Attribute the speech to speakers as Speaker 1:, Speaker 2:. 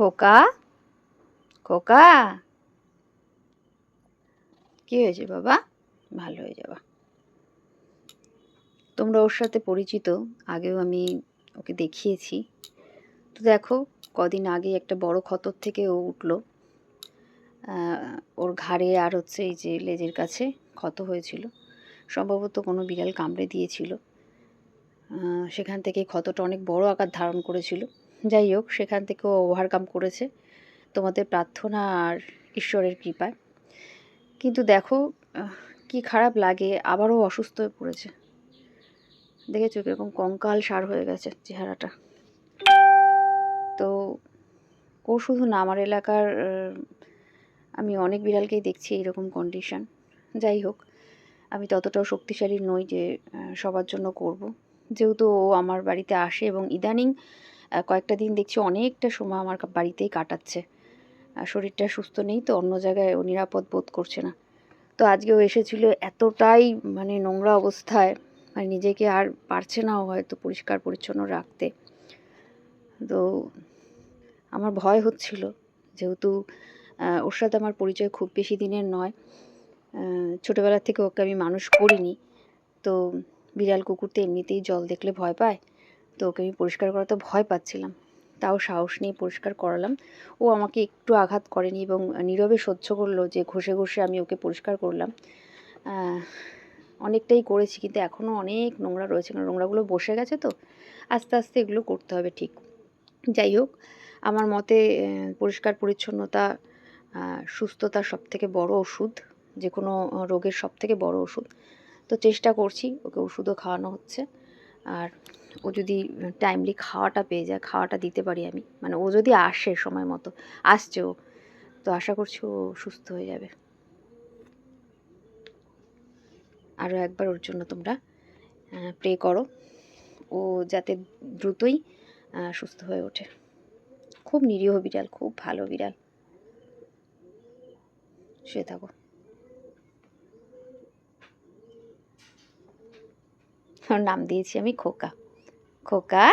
Speaker 1: খোকা খোকা কি হয়েছে বাবা? ভালো হয়ে যাবা। তোমরা ওর সাথে পরিচিত, আগেও আমি ওকে দেখিয়েছি। তো দেখো, কদিন আগে একটা বড় ক্ষতর থেকে ও উঠল। ওর ঘাড়ে আর হচ্ছে এই যে লেজের কাছে ক্ষত হয়েছিল। সম্ভবত কোনো বিড়াল কামড়ে দিয়েছিল। সেখান থেকে ক্ষতটা অনেক বড় আকার ধারণ করেছিল। যাই হোক, সেখান থেকে ও ওভারকাম করেছে। তোমাদের প্রার্থনা আর ঈশ্বরের কৃপায়। কিন্তু দেখো কি খারাপ লাগে, আবারও অসুস্থ হয়ে পড়েছে। দেখেছ কীরকম কঙ্কাল সার হয়ে গেছে চেহারাটা। তো, ও শুধু না, আমার এলাকার আমি অনেক বিড়ালকেই দেখছি এইরকম কন্ডিশন যাই হোক, আমি ততটাও শক্তিশালী নই যে সবার জন্য করব। যেহেতু ও আমার বাড়িতে আসে এবং ইদানিং কয়েকটা দিন দেখছি অনেকটা সময় আমার বাড়িতেই কাটাচ্ছে। শরীরটা সুস্থ নেই তো অন্য জায়গায় ও নিরাপদ বোধ করছে না। তো আজকেও এসেছিল এতটাই মানে নোংরা অবস্থায় মানে নিজেকে আর পারছে না ও হয়তো পরিষ্কার পরিচ্ছন্ন রাখতে। তো আমার ভয় হচ্ছিল যেহেতু ওর সাথে আমার পরিচয় খুব বেশি দিনের নয়। আহ, ছোটবেলা থেকে ওকে আমি মানুষ করিনি। তো বিড়াল কুকুর তো এমনিতেই জল দেখলে ভয় পায়। তো ওকে আমি পরিষ্কার করাতে ভয় পাচ্ছিলাম। তাও সাহস নিয়ে পরিষ্কার করালাম। ও আমাকে একটু আঘাত করেনি এবং নীরবে সহ্য করল যে ঘষে ঘষে আমি ওকে পরিষ্কার করলাম। অনেকটাই করেছি কিন্তু এখনও অনেক নোংরা রয়েছে কারণ নোংরাগুলো বসে গেছে তো। আস্তে আস্তে এগুলো করতে হবে ঠিক। যাই হোক আমার মতে পরিষ্কার পরিচ্ছন্নতা আহ, সুস্থতার সব থেকে বড় ওষুধ। যে কোনো রোগের সব থেকে বড় ওষুধ। তো চেষ্টা করছি ওকে ওষুধও খাওয়ানো হচ্ছে। আর ও যদি টাইমলি খাওয়াটা পেয়ে যায়, খাওয়াটা দিতে পারি আমি। মানে ও যদি আসে সময় মতো, আসছে ও, তো আশা করছি ও সুস্থ হয়ে যাবে। আরও একবার ওর জন্য তোমরা প্রে করো। ও যাতে দ্রুতই সুস্থ হয়ে ওঠে। খুব নিরীহ বিড়াল, খুব ভালো বিড়াল। শুয়ে থাকো। নাম দিয়েছি আমি খোকা। খোকা